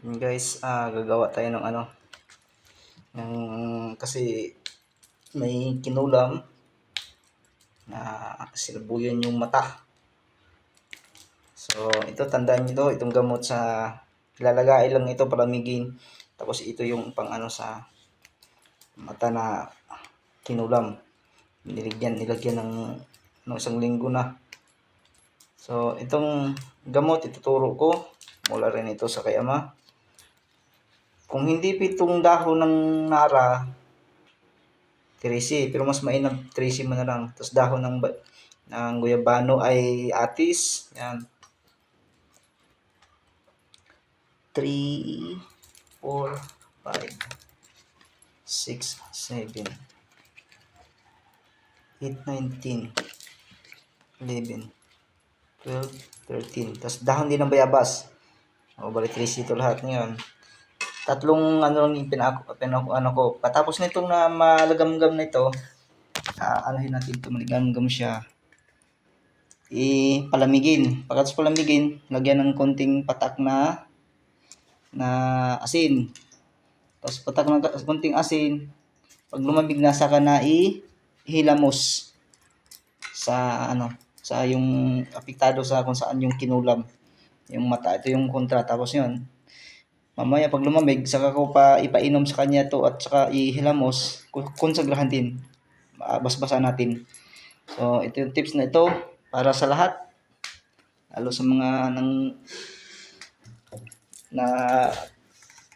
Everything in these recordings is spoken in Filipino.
Yun guys, ah gagawa tayo ng ano. Ng, kasi may kinulam na silabuyan yung mata. So, ito tandaan nyo to, itong gamot sa ilalagay lang ito palamigin. Tapos ito yung pang ano sa mata na kinulam. Niligyan, nilagyan ng ano, isang linggo na. So, itong gamot ituturo ko mula rin ito sa kay ama. Kung hindi pitong dahon ng nara, trisi, pero mas mainam trisi mo na lang. Tapos dahon ng, ng guyabano ay atis. Yan. 3, 4, 5, 6, 7, 8, 19, 11, 12, 13. Tapos dahon din ng bayabas. O, bali 3 ito lahat ngayon. Tatlong ano lang yung pinako, pinako ano ko. Patapos nitong na malagamgam na ito, ah, anuhin natin ito, maligamgam siya. I-palamigin. Pagkatapos palamigin, lagyan ng konting patak na na asin. Tapos patak ng konting asin. Pag lumamig na, saka na i-hilamos sa ano sa yung apektado sa kung saan yung kinulam yung mata ito yung kontra tapos yun mamaya pag lumamig saka ko pa ipainom sa kanya to at saka ihilamos konsagrahan din Ah, basbasan natin. So ito yung tips na ito para sa lahat. Lalo sa mga nang na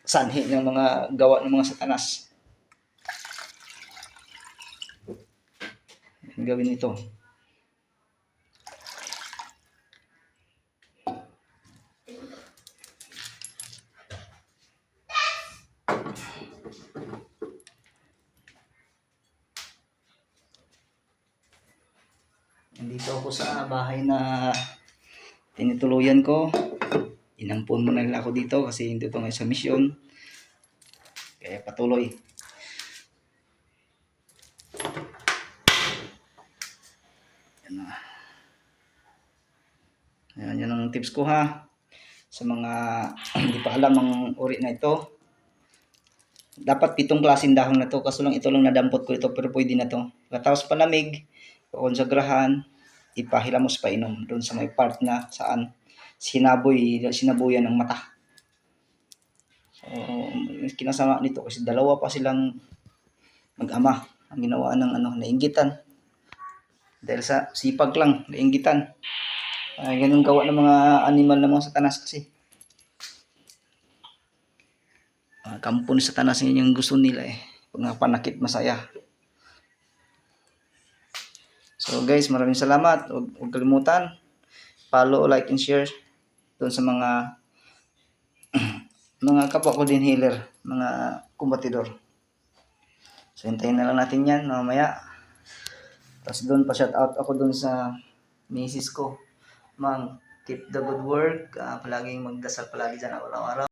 sanhi ng mga gawa ng mga satanas. Gawin ito Nandito ako sa bahay na tinutuluyan ko. Inampun mo na nila ako dito kasi hindi ito ngayon sa misyon. Kaya patuloy. Yan na. Yan, yan ang tips ko ha. Sa mga hindi pa alam ang uri na ito. Dapat pitong klaseng dahon na to. Kaso lang ito lang nadampot ko ito pero pwede na to. Pagkatapos palamig, konsagrahan, ipahilamos pa inom doon sa may part na saan sinaboy, sinabuyan ng mata. So, kinasama nito kasi dalawa pa silang mag-ama ang ginawa ng ano, nainggitan. Dahil sa sipag lang, nainggitan. Ay, ganun gawa ng mga animal ng mga satanas kasi. Mga kampo ni satanas yun yung gusto nila eh. Pag panakit masaya. So guys, maraming salamat. Huwag, huwag kalimutan. Follow, like, and share doon sa mga mga kapwa ko din healer, mga kumbatidor. So hintayin na lang natin yan mamaya. Tapos doon pa shout out ako doon sa misis ko. Mang, keep the good work. Ah, palaging magdasal palagi dyan araw-araw.